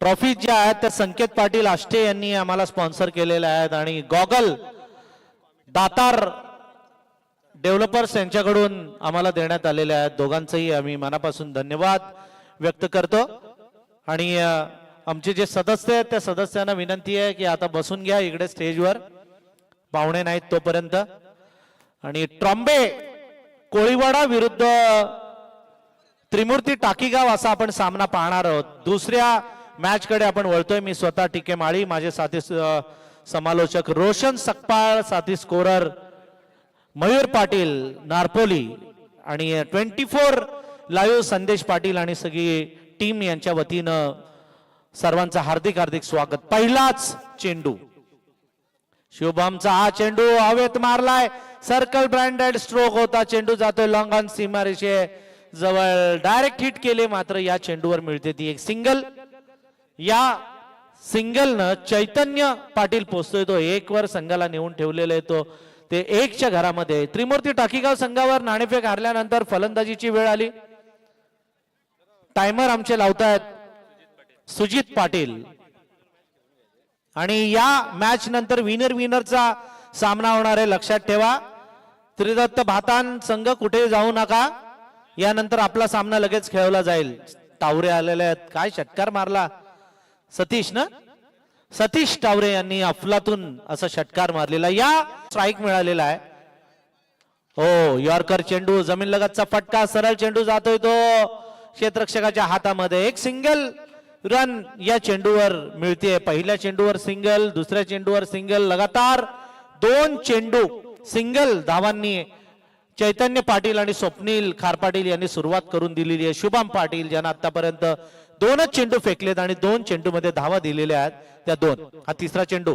Trophy ज्या आहेत त्या संकेत पाटील आष्टे यांनी आम्हाला स्पॉन्सर केलेल्या आहेत आणि गॉगल दातार डेव्हलपर्स यांच्याकडून आम्हाला देण्यात आलेल्या आहेत. दोघांचंही आम्ही मनापासून धन्यवाद व्यक्त करतो. आणि आमचे जे सदस्य आहेत त्या सदस्यांना विनंती आहे की आता बसून घ्या इकडे स्टेजवर. पाहुणे नाहीत तोपर्यंत. आणि ट्रॉम्बे कोळीवाडा विरुद्ध त्रिमूर्ती टाकीगाव असा आपण सामना पाहणार आहोत. दुसऱ्या मॅच कडे आपण वळतोय. मी स्वतः टिके माळी माझे साथी समालोचक रोशन सकपाळ साथी स्कोरर मयूर पाटील नारपोली आणि ट्वेंटी फोर लाईव्ह संदेश पाटील आणि सगळी टीम यांच्या वतीनं सर्वांचं हार्दिक हार्दिक स्वागत. पहिलाच चेंडू. शुभमचा हा चेंडू हवेत मारलाय. सर्कल ब्रँडेड स्ट्रोक होता. चेंडू जातोय लॉंग ऑन सीमारेषे. जवळ डायरेक्ट हिट केले मात्र या चेंडूवर मिळते ती एक सिंगल या सिंगलनं चैतन्य पाटील पोचतोय तो एक वर संघाला नेऊन ठेवलेला आहे तो. ते एकच्या घरामध्ये त्रिमूर्ती टाकीगाव संघावर नाणेफेक हारल्यानंतर फलंदाजीची वेळ आली. टायमर आमचे लावतायत. सुजित पाटील. आणि या मॅच नंतर विनर विनरचा सामना होणार आहे लक्षात ठेवा. त्रिदत्त भातान संघ कुठे जाऊ नका. यानंतर आपला सामना लगेच खेळवला जाईल. टावरे आलेले आहेत. काय षटकार मारला? सतीश ना? सतीश टावरे यांनी अफलातून असा षटकार मारलेला. या स्ट्राईक मिळालेला आहे. हो यॉर्कर चेंडू जमीन लगतचा फटका. सरळ चेंडू जातोय तो क्षेत्रक्षकाच्या हातामध्ये. एक सिंगल रन या चेंडूवर मिळते पहिल्या चेंडूवर सिंगल दुसऱ्या चेंडूवर सिंगल लगातार दोन चेंडू सिंगल धावांनी चैतन्य पाटील आणि स्वप्नील खारपाटील यांनी सुरुवात करून दिलेली आहे. शुभम पाटील ज्यांना आतापर्यंत दोनच चेंडू फेकलेत आणि दोन चेंडू मध्ये धावा दिलेल्या आहेत. त्या दोन. हा तिसरा चेंडू.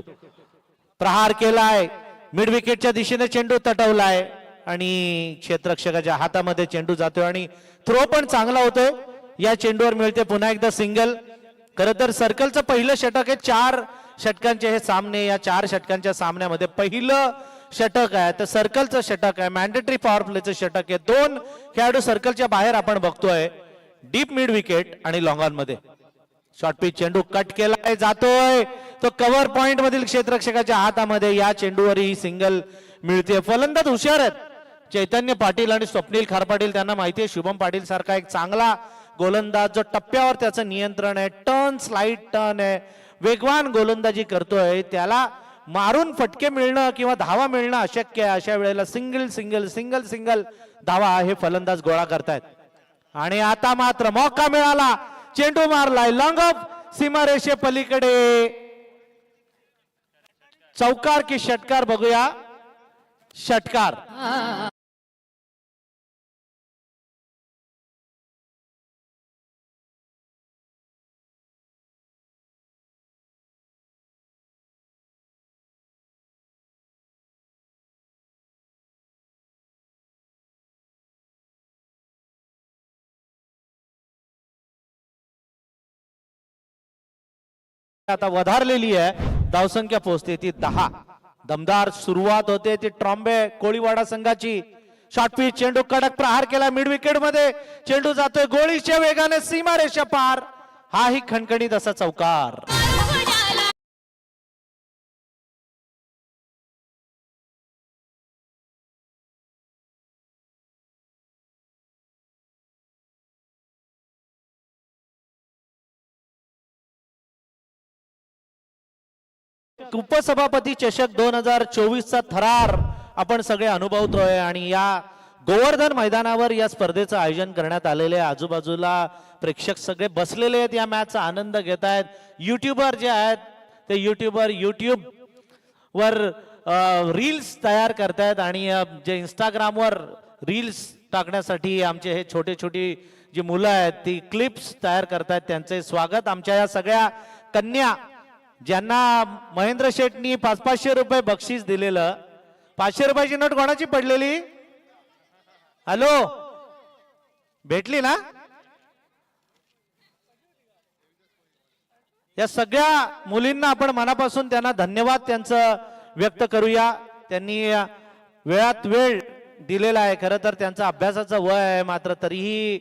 प्रहार केलाय. मिड विकेटच्या दिशेने चेंडू तटवलाय. आणि क्षेत्रक्षकाच्या हातामध्ये चेंडू जातोय आणि थ्रो पण चांगला होतोय. या चेंडूवर मिळते पुन्हा एकदा सिंगल खर तर सर्कलचं पहिलं षटक हे चार षटकांचे हे सामने या चार षटकांच्या सामन्यामध्ये पहिलं षटक आहे तर सर्कलचं षटक आहे मॅन्डेटरी पॉवर प्लेचं षटक आहे. दोन खेळाडू सर्कलच्या बाहेर आपण बघतोय. डीप मिड विकेट आणि लॉंगॉनमध्ये. शॉर्ट पिच चेंडू कट केलाय जातोय. तो कव्हर पॉइंट मधील क्षेत्ररक्षकाच्या हातामध्ये या चेंडूवर ही सिंगल मिळते फलंदाज हुशार आहेत. चैतन्य पाटील आणि स्वप्नील खारपाटील त्यांना माहिती आहे शुभम पाटील सारखा एक चांगला गोलंदाज जो टप्प्यावर त्याचं नियंत्रण आहे टर्न स्लाइड टर्न आहे. वेगवान गोलंदाजी करतोय. त्याला मारून फटके मिळणं किंवा धावा मिळणं अशक्य आहे. अशा वेळेला सिंगल सिंगल सिंगल सिंगल धावा हे फलंदाज गोळा करतायत. आणि आता मात्र मौका मिळाला. चेंडू मारलाय. लॉंग ऑफ सीमारेषे पलीकडे. चौकार की षटकार बघूया. षटकार. आता वधारलेली आहे. धावसंख्या पोहोचते ती दहा. दमदार सुरुवात होते ती ट्रॉम्बे कोळीवाडा संघाची. शॉर्ट चेंडू कडक प्रहार केला मिड विकेटमध्ये चेंडू जातोय गोळीच्या वेगाने सीमारेषा पार. हाही खणखणीत असा चौकार. उपसभापती चषक दोन हजार चोवीसचा थरार आपण सगळे अनुभवतोय आणि या गोवर्धन मैदानावर या स्पर्धेचं आयोजन करण्यात आलेले आहे. आजूबाजूला प्रेक्षक सगळे बसलेले आहेत या मॅचचा आनंद घेत आहेत. युट्यूबर जे आहेत ते युट्यूबर युट्यूब वर रील्स तयार करतायत आणि जे इंस्टाग्रामवर रील्स टाकण्यासाठी आमचे हे छोटे छोटी जी मुलं आहेत ती क्लिप्स तयार करतायत. त्यांचे स्वागत. आमच्या या सगळ्या कन्या ज्यांना महेंद्र शेटनी पाच पाचशे रुपये बक्षीस दिलेलं पाचशे रुपयाची नोट कोणाची पडलेली? हॅलो? भेटली ना? या सगळ्या मुलींना आपण मनापासून त्यांना धन्यवाद त्यांचं व्यक्त करूया. त्यांनी वेळात वेळ दिलेला आहे खरं तर त्यांचा अभ्यासाचं वय आहे मात्र तरीही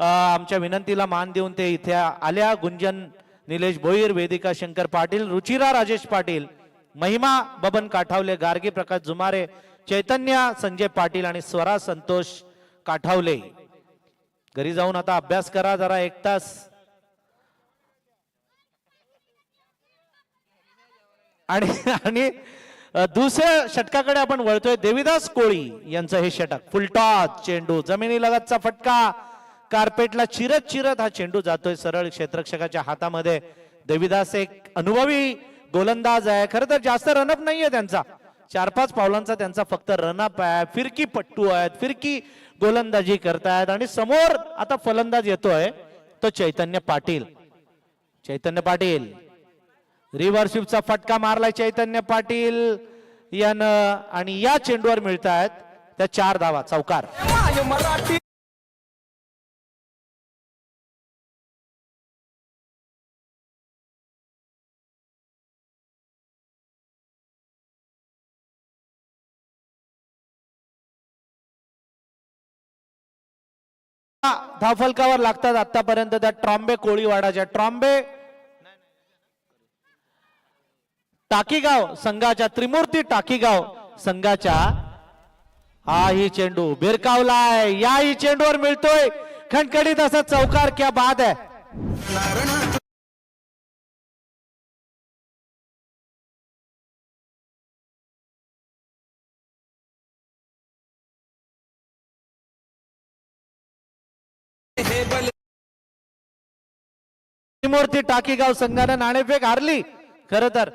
आमच्या विनंतीला मान देऊन ते इथे आल्या. गुंजन निलेश भोईर वेदिका शंकर पाटील रुचिरा राजेश पाटील महिमा बबन काठावले गार्गे प्रकाश जुमारे चैतन्य संजय पाटील आणि स्वरा संतोष काठावले. घरी जाऊन आता अभ्यास करा जरा एक तास. आणि आणि दुसऱ्या षटकाकडे आपण वळतोय देविदास कोळी यांचं हे षटक फुलटॉस चेंडू जमिनी लगतचा फटका कार्पेटला चिरत चिरत हा चेंडू जातोय सरळ क्षेत्रक्षकाच्या हातामध्ये. देविदास एक अनुभवी गोलंदाज आहे. खरं तर जास्त रनअप नाहीये त्यांचा. चार पाच पावलांचा त्यांचा फक्त रनअप आहे. फिरकी पट्टू आहेत. फिरकी गोलंदाजी करतायत. आणि समोर आता फलंदाज येतोय. तो चैतन्य पाटील. चैतन्य पाटील. रिव्हर्सिपचा फटका मारलाय चैतन्य पाटील. यानं आणि या चेंडूवर मिळत आहेत त्या चार धावा. चौकार. धावफलकावर लागतात आतापर्यंत त्या ट्रॉम्बे कोळीवाडाच्या. ट्रॉम्बे टाकीगाव संघाच्या त्रिमूर्ती टाकीगाव संघाच्या हा ही चेंडू भिरकावलाय या ही चेंडूवर मिळतोय. खणखणीत असा चौकार क्या बाद आहे त्रिमूर्ती टाकीगाव संघानं नाणेफेक हारली. खर तर.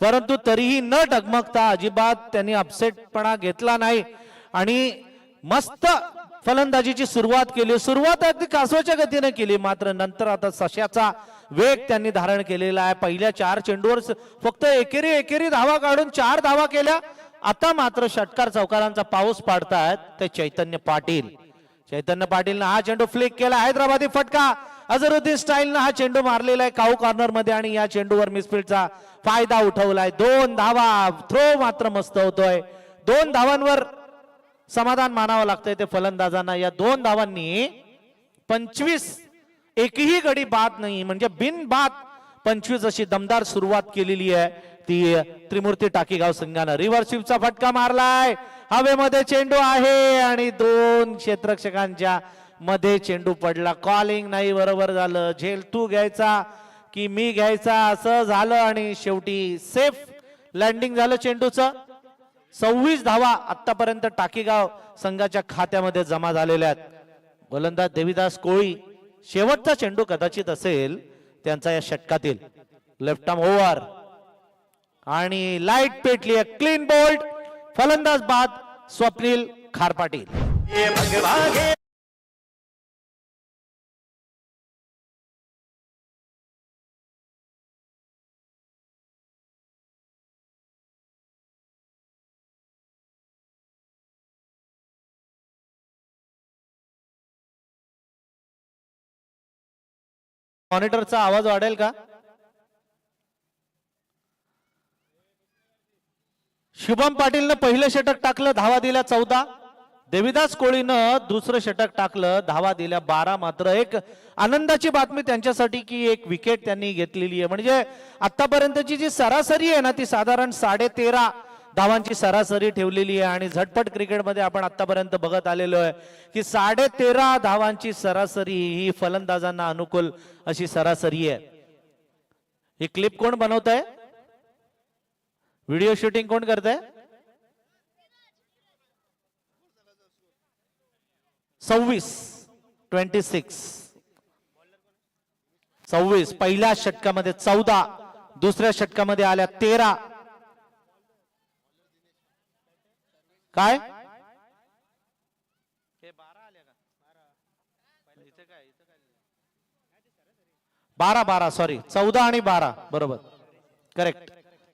परंतु तरीही न डगमगता अजिबात त्यांनी अपसेटपणा घेतला नाही. आणि मस्त फलंदाजीची सुरुवात केली. सुरुवात अगदी कासवाच्या गतीने केली. मात्र नंतर आता सश्याचा वेग त्यांनी धारण केलेला आहे. पहिल्या चार चेंडूवर फक्त एकेरी एकेरी धावा काढून चार धावा केल्या. आता मात्र षटकार चौकारांचा पाऊस पाडतायत ते चैतन्य पाटील. चैतन्य पाटीलनं हा चेंडू फ्लिक केला. हैदराबादी फटका. अझरुद्दीन स्टाईलनं हा चेंडू मारलेला आहे काऊ कॉर्नरमध्ये आणि या चेंडूवर मिसफिल्डचा फायदा उठवलाय. दोन धावा थ्रो मात्र मस्त होतोय. दोन धावांवर समाधान मानावं लागतंय ते फलंदाजांना. या दोन धावांनी पंचवीस एकही गडी बाद नाही म्हणजे बिन बाद पंचवीस अशी दमदार सुरुवात केलेली आहे. ती त्रिमूर्ती टाकीगाव संघानं. रिव्हर्सिपचा फटका मारलाय. हवेमध्ये चेंडू आहे आणि दोन क्षेत्रक्षकांच्या मध्ये चेंडू पडला. कॉलिंग नाही बरोबर झालं. झेल तू घ्यायचा की मी घ्यायचा? असं झालं आणि शेवटी सेफ लँडिंग झालं चेंडूचं. सव्वीस धावा आतापर्यंत टाकीगाव संघाच्या खात्यामध्ये जमा झालेल्या आहेत. गोलंदाज देवीदास कोळी शेवटचा चेंडू कदाचित असेल त्यांचा या षटकातील. लेफ्ट आर्म ओव्हर आणि लाइट पेटली आहे क्लीन बोल्ट फलंदाज बाद. स्वप्नील खारपाटील. मॉनिटरचा आवाज वाढेल का? शुभम पाटीलनं पहिलं षटक टाकलं धावा दिल्या चौदा. देविदास कोळीनं दुसरं षटक टाकलं धावा दिल्या बारा. मात्र एक आनंदाची बातमी त्यांच्यासाठी की एक विकेट त्यांनी घेतलेली आहे. म्हणजे आतापर्यंतची जी सरासरी आहे ना ती साधारण साडे तेरा धावांची सरासरी ठेवलेली आहे आणि झटपट क्रिकेटमध्ये आपण आतापर्यंत बघत आलेलो आहे की साडे तेरा धावांची सरासरी ही फलंदाजांना अनुकूल अशी सरासरी आहे. ही क्लिप कोण बनवत आहे व्हिडिओ शूटिंग कोण करत आहे सव्वीस ट्वेंटी सिक्स. सव्वीस पहिल्या षटकामध्ये चौदा दुसऱ्या षटकामध्ये आल्या तेरा. काय? बारा बारा. सॉरी चौदा आणि बारा. बरोबर. करेक्ट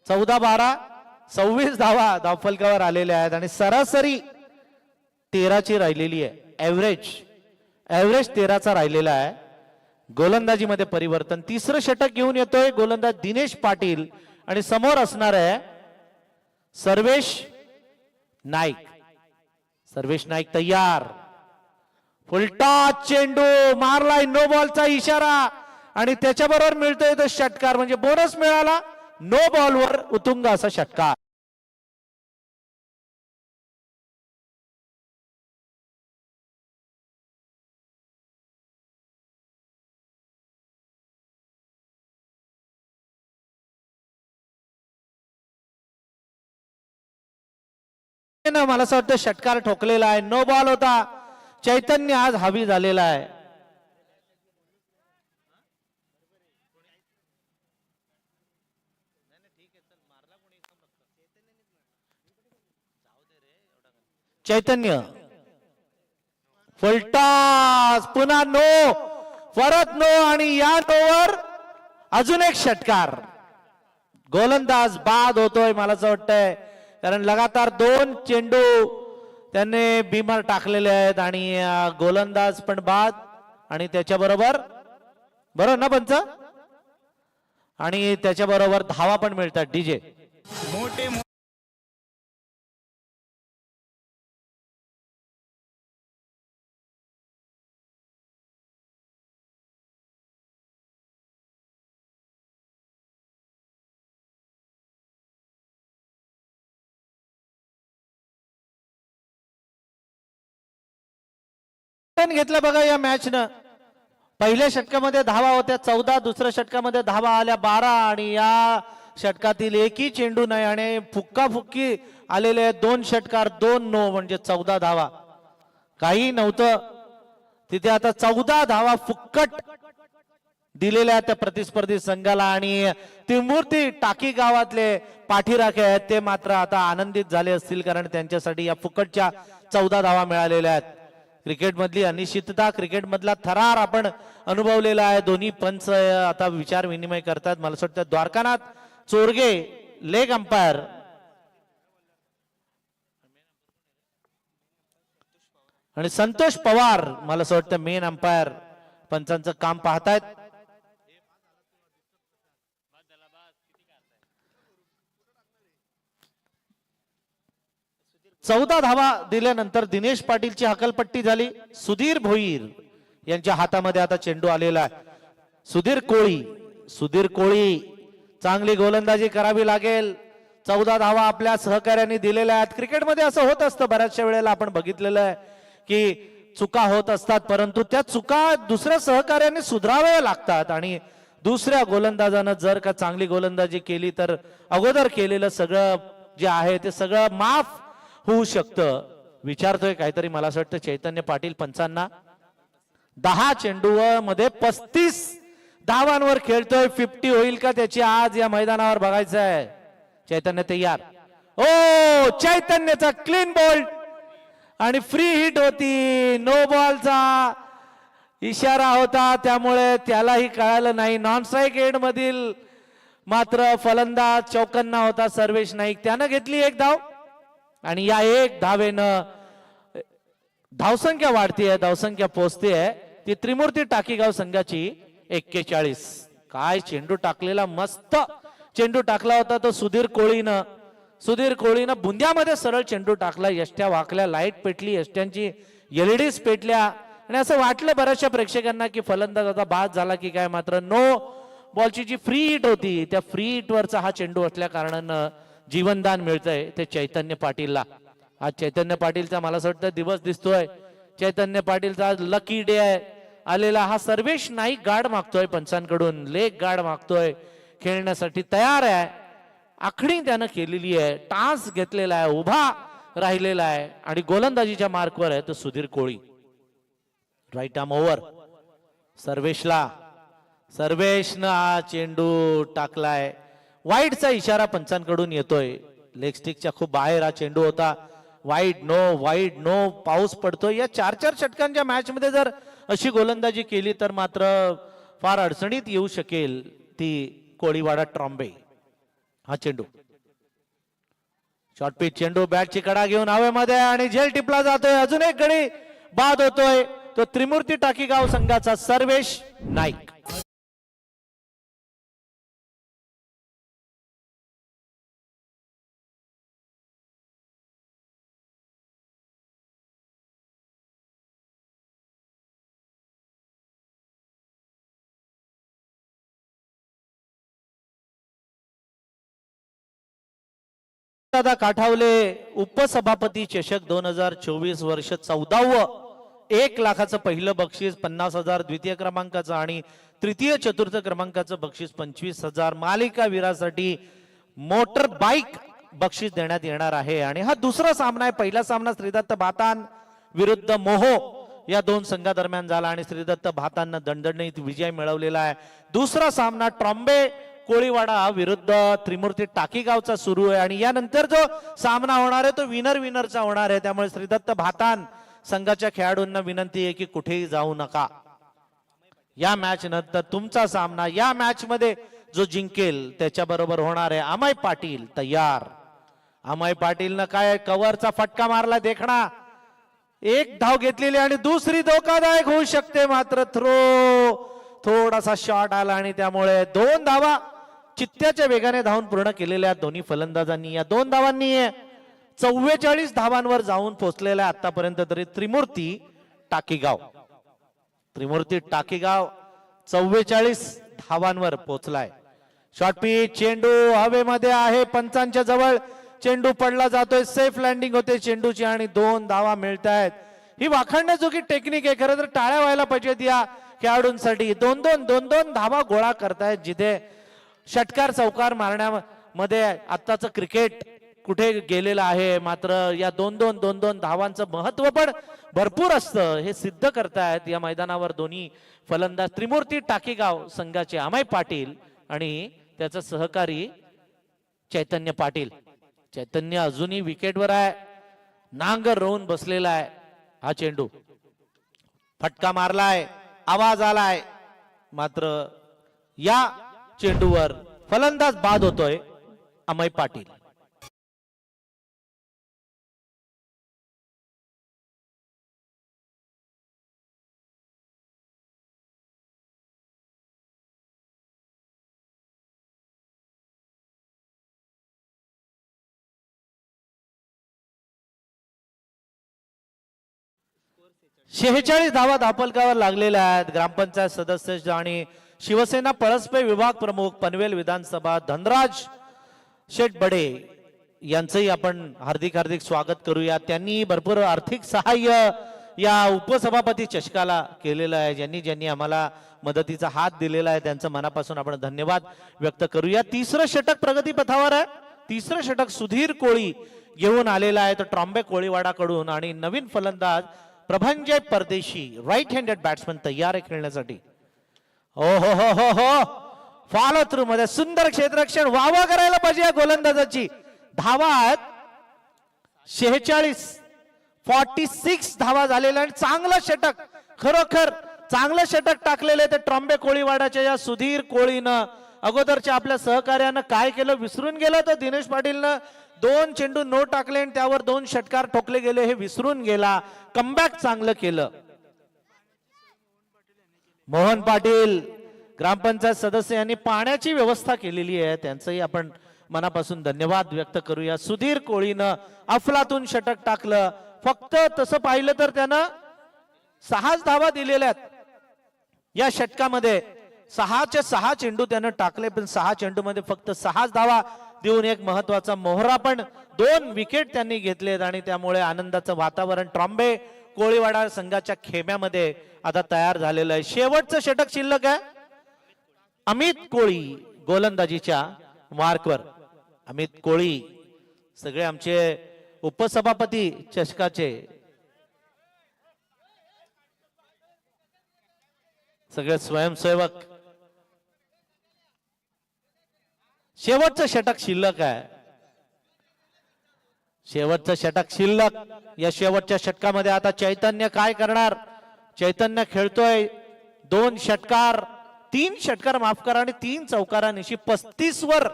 चौदा बारा सव्वीस धावा धावफलकावर आलेल्या आहेत आणि सरासरी तेराची राहिलेली आहे. ऍव्हरेज ऍव्हरेज तेराचा राहिलेला आहे. गोलंदाजीमध्ये परिवर्तन. तिसरं षटक घेऊन येतोय गोलंदाज दिनेश पाटील. आणि समोर असणार आहे सर्वेश नाईक. सर्वेश नाईक तयार. फुलटा चेंडू मारलाय नो बॉलचा इशारा. आणि त्याच्याबरोबर मिळतोय तो षटकार. म्हणजे बोनस मिळाला नो बॉलवर उतुंग असा षटकार. मला असं वाटतं षटकार ठोकलेला आहे. नो बॉल होता. चैतन्य आज हवी झालेला आहे. चैतन्य. Full toss. पुन्हा नो परत नो आणि या नोवर अजून एक षटकार. गोलंदाज बाद होतोय मला असं वाटतंय. कारण लगातार दोन चेंडू त्यांनी बिमार टाकलेले आहेत आणि गोलंदाज पण बाद आणि त्याच्याबरोबर बरोबर ना पंच? आणि त्याच्याबरोबर धावा पण मिळतात डीजे. मोठे मो- घेतलं बघा या मॅचनं पहिल्या षटकामध्ये धावा होत्या चौदा दुसऱ्या षटकामध्ये धावा आल्या बारा आणि या षटकातील एकही चेंडू नाही आणि फुक्का फुक्की आलेले आहेत. दोन षटकार दोन नो म्हणजे चौदा धावा. काही नव्हतं. तिथे आता चौदा धावा फुक्कट दिलेल्या त्या प्रतिस्पर्धी संघाला आणि त्रिमूर्ती टाकी गावातले पाठीराखे आहेत ते मात्र आता आनंदित झाले असतील कारण त्यांच्यासाठी या फुकटच्या चौदा धावा मिळालेल्या आहेत. क्रिकेटमधली अनिश्चितता क्रिकेटमधला थरार आपण अनुभवलेला आहे. दोन्ही पंच आता विचार विनिमय करतात. मला असं वाटतं द्वारकानाथ चोरगे लेग अंपायर. आणि संतोष पवार मला असं वाटतं मेन अंपायर पंचांचं काम पाहतायत. चौदा धावा दिल्यानंतर दिनेश पाटीलची हकलपट्टी झाली. सुधीर भोईर यांच्या हातामध्ये आता चेंडू आलेला आहे. सुधीर कोळी सुधीर कोळी चांगली गोलंदाजी करावी लागेल. चौदा धावा आपल्या सहकार्याने दिलेल्या आहेत. क्रिकेटमध्ये असं होत असतं बऱ्याचशा वेळेला आपण बघितलेलं आहे की चुका होत असतात परंतु त्या चुका दुसऱ्या सहकार्याने सुधाराव्या लागतात आणि दुसऱ्या गोलंदाजानं जर का चांगली गोलंदाजी केली तर अगोदर केलेलं सगळं जे आहे ते सगळं माफ होऊ शकतं. विचारतोय काहीतरी मला असं वाटतं चैतन्य पाटील पंचांना. दहा चेंडू मध्ये पस्तीस धावांवर खेळतोय. फिफ्टी होईल का त्याची आज या मैदानावर बघायचं आहे. चैतन्य तयार. ओ चैतन्यचा क्लीन बोल्ट आणि फ्री हिट होती. नो बॉलचा इशारा होता. त्यामुळे त्यालाही कळालं नाही. नॉन स्ट्राईक एड मधील मात्र फलंदाज चौकन्ना होता. सर्वेश नाईक त्यानं घेतली एक धाव. आणि या एक धावेनं धावसंख्या वाढतीये धावसंख्या पोचते ती त्रिमूर्ती टाकीगाव संघाची एक्केचाळीस. काय चेंडू टाकलेला मस्त चेंडू टाकला होता तो सुधीर कोळीनं. सुधीर कोळीनं बुंद्यामध्ये सरळ चेंडू टाकला. यष्ट्या वाकल्या लाइट पेटली यष्ट्यांची एलईडीज पेटल्या. आणि असं वाटलं बऱ्याचशा प्रेक्षकांना की फलंदाज आता बाद झाला की काय मात्र नो बॉलची जी फ्री हिट होती त्या फ्री हिट वरचा हा चेंडू असल्या कारणानं जीवनदान मिळतंय ते चैतन्य पाटीलला. आज चैतन्य पाटीलचा मला असं वाटतं दिवस दिसतोय. चैतन्य पाटीलचा आज लकी डे आहे. आलेला हा सर्वेश नाईक गार्ड मागतोय पंचांकडून. लेख गार्ड मागतोय. खेळण्यासाठी तयार आहे. आखणी त्यानं केलेली आहे. टास घेतलेला आहे. उभा राहिलेला आहे. आणि गोलंदाजीच्या मार्कवर आहे तो Sudhir Koli. Right arm over सर्वेशला. सर्वेशनं हा चेंडू टाकलाय. वाईटचा इशारा पंचांकडून येतोय. लेगस्टिकच्या खूप बाहेर हा चेंडू होता. वाईट नो वाईट नो पाऊस पडतोय. या चार चार षटकांच्या मॅचमध्ये जर अशी गोलंदाजी केली तर मात्र फार अडचणीत येऊ शकेल ती कोळीवाडा ट्रॉम्बे. हा चेंडू. शॉर्ट पिच चेंडू बॅटची कडा घेऊन हवेमध्ये आणि झेल टिपला जातोय. अजून एक गडी बाद होतोय. तो त्रिमूर्ती टाकीगाव संघाचा सर्वेश नाईक. दादा काठावले उपसभापती चषक दोन हजार चोवीस वर्ष चौदावं एक लाखाचं पहिलं बक्षीस पन्नास हजार द्वितीय क्रमांकाचं आणि तृतीय चतुर्थ क्रमांकाचं बक्षीस पंचवीस हजार मालिका वीरासाठी मोटर बाईक बक्षीस देण्यात येणार आहे. आणि हा दुसरा सामना आहे. पहिला सामना श्रीदत्त भातान विरुद्ध मोहो या दोन संघादरम्यान झाला आणि श्रीदत्त भातांना दणदणीत विजय मिळवलेला आहे. दुसरा सामना ट्रॉम्बे कोळीवाडा विरुद्ध त्रिमूर्ती टाकीगावचा सुरू आहे. आणि यानंतर जो सामना होणार आहे तो विनर विनरचा होणार आहे. त्यामुळे श्रीदत्त भातान संघाच्या खेळाडूंना विनंती आहे की कुठेही जाऊ नका. या मॅच नंतर तुमचा सामना या मॅच मध्ये जो जिंकेल त्याच्या बरोबर होणार आहे अमय पाटील तयार. अमय पाटीलनं काय कव्हरचा फटका मारला देखणा. एक धाव घेतलेली आणि दुसरी धोकादायक होऊ शकते मात्र थ्रो थोडासा शॉट आला आणि त्यामुळे दोन धावा चित्त्याच्या वेगाने धावून पूर्ण केलेल्या दोन्ही फलंदाजांनी या दोन धावांनी चव्वेचाळीस धावांवर जाऊन पोहोचलेल्या आतापर्यंत तरी त्रिमूर्ती टाकीगाव. त्रिमूर्ती टाकीगाव चव्वेचाळीस धावांवर पोहोचलाय शॉर्ट पिच चेंडू हवेमध्ये आहे पंचांच्या जवळ. चेंडू पडला जातोय सेफ लँडिंग होते चेंडूची आणि दोन धावा मिळत आहेत ही वाखाणण्याजोगी टेक्निक आहे खरं तर टाळ्या व्हायला पाहिजेत या खेळाडूंसाठी. दोन दोन दोन दोन धावा गोळा करतायत जिथे षटकार चौकार मारण्यामध्ये आत्ताचं क्रिकेट कुठे गेलेलं आहे? मात्र या दोन दोन दोन दोन धावांचं महत्त्व पण भरपूर असतं. हे सिद्ध करतायत या मैदानावर दोन्ही फलंदाज त्रिमूर्ती टाकीगाव संघाचे अमय पाटील आणि त्याचा सहकारी चैतन्य पाटील. चैतन्य अजूनही विकेटवर आहे. नांगर रोवून बसलेला आहे हा चेंडू. फटका मारलाय. आवाज आलाय. मात्र या चेंडूवर फलंदाज बाद होतोय अमय पाटील. शेहेचाळीस धावा धापलकावर लागलेल्या आहेत. ग्रामपंचायत सदस्य आणि शिवसेना पळसपे विभाग प्रमुख पनवेल विधानसभा धनराज शेठ बडे यांचंही आपण हार्दिक हार्दिक स्वागत करूया. त्यांनी भरपूर आर्थिक सहाय्य या उपसभापती चषकाला केलेलं आहे. ज्यांनी ज्यांनी आम्हाला मदतीचा हात दिलेला आहे त्यांचं मनापासून आपण धन्यवाद व्यक्त करूया. तिसरं षटक प्रगतीपथावर आहे. तिसरं षटक सुधीर कोळी घेऊन आलेला आहे. तर ट्रॉम्बे कोळीवाडाकडून आणि नवीन फलंदाज प्रभंजय परदेशी राईट हँडेड बॅट्समन तयार आहे खेळण्यासाठी. हो हो हो हो हो फॉलो थ्रू मध्ये सुंदर क्षेत्ररक्षण वावा करायला पाहिजे या गोलंदाजाची. धावात शेहेचाळीस फॉर्टी सिक्स धावा झालेल्या आणि चांगलं षटक खरोखर चांगलं षटक टाकलेलं आहे ते ट्रॉम्बे कोळीवाडाच्या या सुधीर कोळीनं. अगोदरच्या आपल्या सहकार्यानं काय केलं? विसरून गेलं तर दिनेश पाटीलनं दोन चेंडू नो टाकले आणि त्यावर दोन षटकार ठोकले गेले हे विसरून गेला. कमबॅक चांगलं केलं. मोहन पाटील ग्रामपंचायत सदस्य यांनी पाण्याची व्यवस्था केलेली आहे. त्यांचंही आपण मनापासून धन्यवाद व्यक्त करूया. सुधीर कोळीनं अफलातून षटक टाकलं. फक्त तसं पाहिलं तर त्यानं सहाच धावा दिलेल्या आहेत. या षटकामध्ये सहाच्या सहा चेंडू त्यानं टाकले पण सहा चेंडू मध्ये फक्त सहाच धावा देऊन एक महत्त्वाचा मोहरा पण दोन विकेट त्यांनी घेतलेत आणि त्यामुळे आनंदाचं वातावरण. ट्रॉम्बे कोळीवाडा संघाच्या खेम्यामध्ये आता तयार झालेलं आहे. शेवटचं षटक शिल्लक आहे. अमित कोळी गोलंदाजीच्या मार्कवर. अमित कोळी सगळे आमचे उपसभापती चषकाचे. सगळे स्वयंसेवक. शेवटचं षटक शिल्लक आहे. शेवटचं षटक शिल्लक. या शेवटच्या षटकामध्ये आता चैतन्य काय करणार? चैतन्य खेळतोय. दोन षटकार तीन षटकार माफ करा आणि तीन चौकारानिशी पस्तीस वर.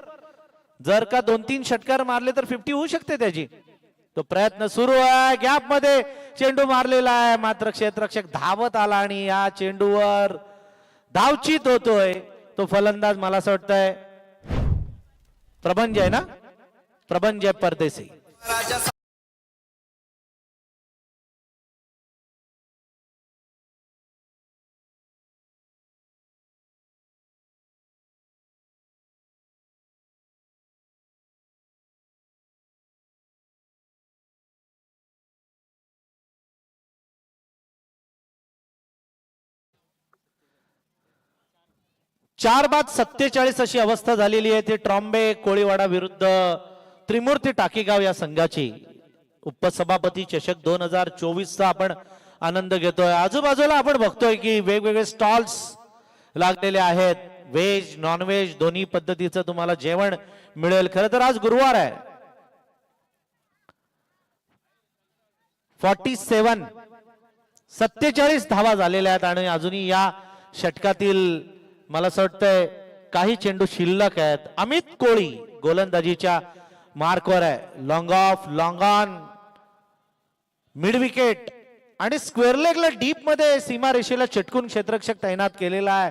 जर का दोन तीन षटकार मारले तर फिफ्टी होऊ शकते त्याची. तो प्रयत्न सुरू आहे. गॅपमध्ये चेंडू मारलेला आहे. मात्र क्षेत्रक्षक धावत आला आणि या चेंडूवर धावचित होतोय. तो फलंदाज मला असं वाटतंय. प्रभंजय ना? प्रभंजय परदेसी. चार बाद सत्तेचाळीस अशी अवस्था झालेली आहे. ती ट्रॉम्बे कोळीवाडा विरुद्ध त्रिमूर्ती टाकीगाव या संघाची उपसभापती चषक दोन हजार चोवीसचा आपण आनंद घेतोय. आजूबाजूला आपण बघतोय की वेगवेगळे स्टॉल्स लागलेले आहेत. व्हेज नॉनव्हेज दोन्ही पद्धतीचं तुम्हाला जेवण मिळेल. खरं तर आज गुरुवार आहे. फॉर्टी सेवन सत्तेचाळीस धावा झालेल्या आहेत आणि अजूनही या षटकातील मला असं वाटतंय काही चेंडू शिल्लक आहेत. अमित कोळी गोलंदाजीच्या मार्कवर आहे. Long off long on mid wicket आणि स्क्वेअर लेगला डीपमध्ये सीमा रेषेला चिटकून क्षेत्रक्षक तैनात केलेला आहे.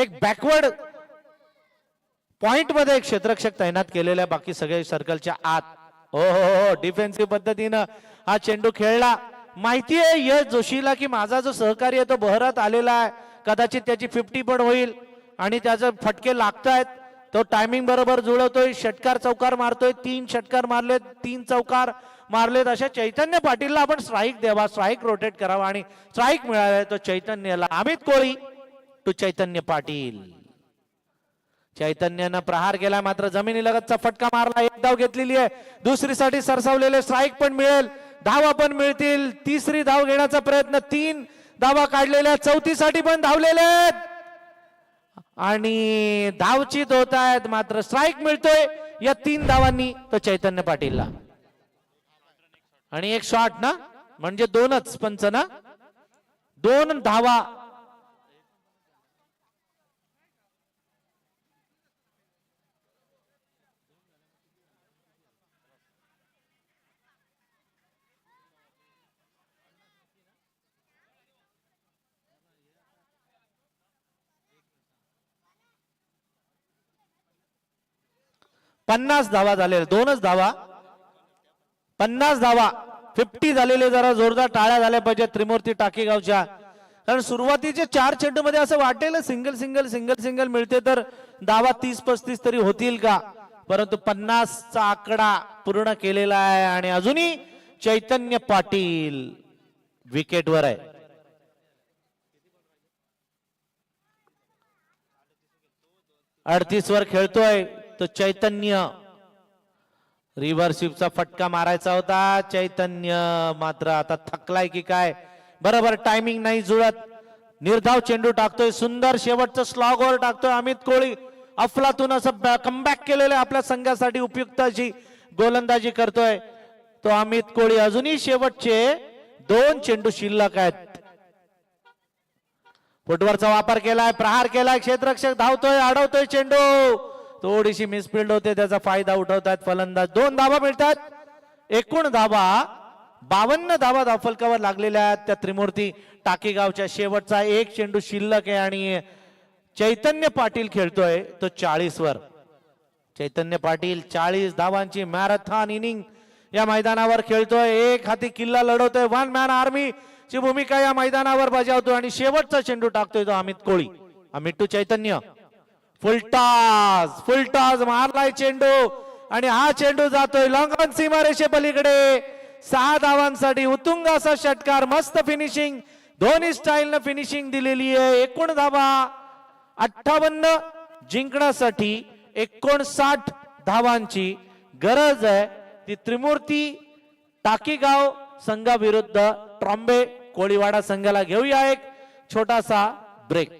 एक बॅकवर्ड पॉइंटमध्ये एक क्षेत्रक्षक तैनात केलेला आहे. बाकी सगळे सर्कलच्या आत. हो हो हो, हो. डिफेन्सिव्ह पद्धतीनं हा चेंडू खेळला. माहिती आहे यश जोशीला की माझा जो सहकारी आहे तो बहरात आलेला आहे. कदाचित त्याची फिफ्टी पण होईल. आणि त्याचे फटके लागतायत. तो टायमिंग बरोबर जुळवतोय. षटकार चौकार मारतोय. तीन षटकार मारलेत तीन चौकार मारलेत. अशा चैतन्य पाटीलला आपण स्ट्राईक द्यावा स्ट्राईक रोटेट करावा आणि स्ट्राईक मिळाला तो चैतन्यला. अमित कोळी टू चैतन्य पाटील. चैतन्यानं प्रहार केला मात्र जमिनीलगतचा फटका मारला. एक धाव घेतलेली आहे. दुसरीसाठी सरसावलेले स्ट्राईक पण मिळेल. धावा पण मिळतील. तिसरी धाव घेण्याचा प्रयत्न तीन धावा काढलेल्या चौथीसाठी पण धावलेले आहेत. आणि धावचित होत आहेत मात्र स्ट्राईक मिळतोय. या तीन धावांनी तो चैतन्य पाटीलला. आणि एक शॉट ना? म्हणजे दोनच पंच ना? दोन धावा पन्नास धावा झालेल्या दोनच धावा. पन्नास धावा. फिफ्टी झालेले जरा जोरदार टाळ्या झाल्या पाहिजे त्रिमूर्ती टाकेगावच्या. कारण सुरुवातीचे चार चेंडू मध्ये असं वाटेल सिंगल सिंगल सिंगल सिंगल मिळते तर धावा तीस पस्तीस तरी होतील का? परंतु पन्नासचा आकडा पूर्ण केलेला आहे आणि अजूनही चैतन्य पाटील विकेटवर आहे. अडतीस वर खेळतोय. तो चैतन्य. रिव्हर्सिपचा फटका मारायचा होता. चैतन्य मात्र आता थकलाय की काय? बरोबर टायमिंग नाही जुळत. निर्धाव चेंडू टाकतोय. सुंदर शेवटचं स्लॉग वर टाकतोय अमित कोळी. अफलातून असं कमबॅक केलेलं आपल्या संघासाठी उपयुक्त अशी गोलंदाजी करतोय. तो अमित कोळी अजूनही शेवटचे दोन चेंडू शिल्लक आहेत. फुटवरचा वापर केलाय प्रहार केलाय क्षेत्ररक्षक धावतोय अडवतोय चेंडू. थोडीशी मिसफिल्ड होते त्याचा फायदा उठवतात फलंदाज. दोन धाबा मिळतात. एकूण धाबा बावन्न धावा धावफलकावर लागलेल्या आहेत त्या त्रिमूर्ती टाकेगावच्या. शेवटचा एक चेंडू शिल्लक आहे आणि चैतन्य पाटील खेळतोय तो चाळीस वर. चैतन्य पाटील चाळीस धावांची मॅरेथॉन इनिंग या मैदानावर खेळतोय. एक हाती किल्ला लढवतोय. वन मॅन आर्मी ची भूमिका या मैदानावर बजावतोय आणि शेवटचा चेंडू टाकतोय तो Amit Koli. Amit to Chaitanya. Full toss full toss मारलाय चेंडू. आणि हा चेंडू जातोय लॉंगॉन सीमारेषे पलीकडे. सहा धावांसाठी उत्तुंग असा षटकार मस्त फिनिशिंग धोनी स्टाईलनं फिनिशिंग दिलेली आहे. एकूण धावा अठ्ठावन्न जिंकण्यासाठी एकोणसाठ धावांची गरज आहे. ती त्रिमूर्ती टाकीगाव संघाविरुद्ध ट्रॉम्बे कोळीवाडा संघाला घेऊया एक छोटासा ब्रेक